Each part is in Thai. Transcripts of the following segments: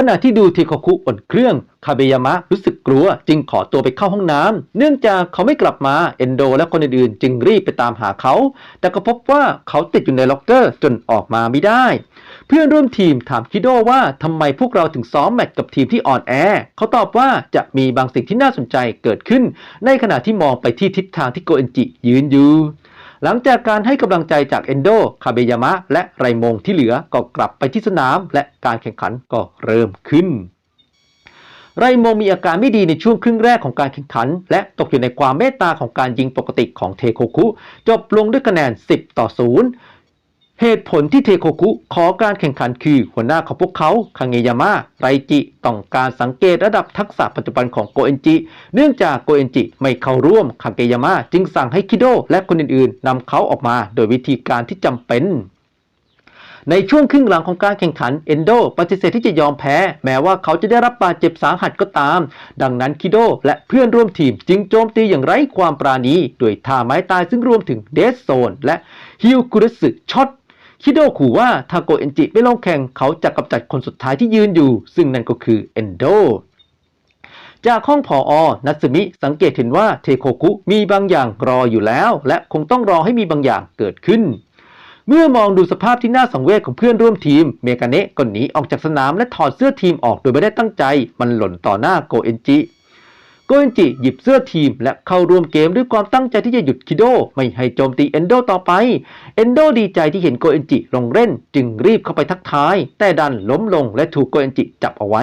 ขณะที่ดูเทโคคุบนเครื่อง คาเบยามะรู้สึกกลัว จึงขอตัวไปเข้าห้องน้ำเนื่องจากเขาไม่กลับมา เอนโดและคนอื่นๆ จึงรีบไปตามหาเขา แต่ก็พบว่าเขาติดอยู่ในล็อกเกอร์จนออกมาไม่ได้ เพื่อนร่วมทีมถามคิโดว่าทำไมพวกเราถึงซ้อมแมตช์กับทีมที่อ่อนแอ เขาตอบว่าจะมีบางสิ่งที่น่าสนใจเกิดขึ้น ในขณะที่มองไปที่ทิศทางที่โกเอนจิยืนอยู่ หลังจากการให้กำลังใจจากเอนโด คาเบยามะ และไรมงที่เหลือก็กลับไปที่สนาม และการแข่งขันก็เริ่มขึ้น ไรมงมีอาการไม่ดีในช่วงครึ่งแรกของการแข่งขัน และตกอยู่ในความเมตตาของการยิงปกติของเทโคคุ จบลงด้วยคะแนน 10 ต่อ 0 เหตุผลที่เทโคคุขอการแข่งขันคือหัวหน้าของพวกเขาคังเงยามะไรจิต้องการสังเกตระดับทักษะปัจจุบันของโกเอนจิ เนื่องจากโกเอนจิไม่เข้าร่วมคังเกยามะจึงสั่งให้คิโดและคนอื่นๆนำเขาออกมาโดยวิธีการที่จำเป็นในช่วงครึ่งหลังของการแข่งขันเอนโดปฏิเสธที่จะยอมแพ้ แม้ว่าเขาจะได้รับบาดเจ็บสาหัสก็ตาม ดังนั้นคิโดและเพื่อนร่วมทีมจึงโจมตีอย่างไร้ความปราณีด้วยท่าไม้ตายซึ่งรวมถึงเดสโซนและฮิวกุรสึช็อต คิโดขู่ว่าถ้าโกเอนจิไม่ลงแข่งเขาจะกำจัดคนสุดท้ายที่ยืนอยู่ ซึ่งนั่นก็คือเอนโดจากห้องผออนัตสึมิสังเกตเห็นว่าเทโคคุมีบางอย่างรออยู่แล้ว และคงต้องรอให้มีบางอย่างเกิดขึ้น เมื่อมองดูสภาพที่น่าสังเวชของเพื่อนร่วมทีม เมกาเนะก็หนีออกจากสนามและถอดเสื้อทีมออกโดยไม่ได้ตั้งใจ มันหล่นต่อหน้าโกเอนจิ โกเอนจิหยิบเสื้อทีม และเข้าร่วมเกมด้วยความตั้งใจที่จะหยุดคิโด ไม่ให้โจมตีเอนโดต่อไป เอนโดดีใจที่เห็นโกเอนจิลงเล่น จึงรีบเข้าไปทักทาย แต่ดันล้มลงและถูกโกเอนจิจับเอาไว้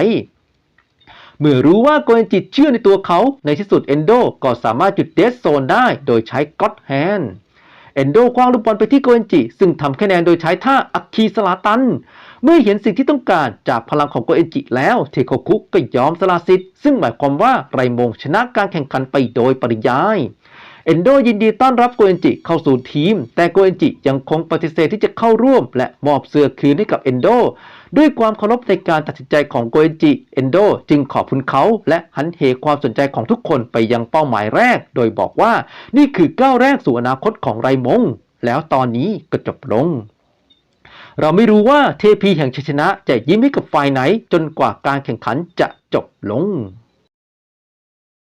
เมื่อรู้ว่าโกเอนจิเชื่อในตัวเขา ในที่สุดเอนโดก็สามารถหยุดเดสโซนได้โดยใช้ก็อดแฮนเอนโดคว้างลูกบอลไปที่โกเอนจิ ซึ่งทำคะแนนโดยใช้ท่าอัคคีสลาตัน เมื่อเห็นสิ่งที่ต้องการจากพลังของโกเอนจิแล้วเทโคคุก็ยอมสละสิทธิ์ซึ่งหมายความว่าไรมงชนะการแข่งขันไปโดยปริยายเอนโดยินดีต้อนรับโกเอนจิเข้าสู่ทีม แต่โกเอนจิยังคงปฏิเสธที่จะเข้าร่วม และมอบเสื้อคืนให้กับเอนโดด้วยความเคารพในการตัดสินใจของโกเอนจิเอนโดจึงขอบคุณเขา และหันเหความสนใจของทุกคนไปยังเป้าหมายแรก โดยบอกว่านี่คือก้าวแรกสู่อนาคตของไรมง แล้วตอนนี้ก็จบลง เราไม่รู้ว่าเทพีแห่งชัยชนะจะยิ้มให้กับฝ่ายไหนจนกว่าการแข่งขันจะจบลง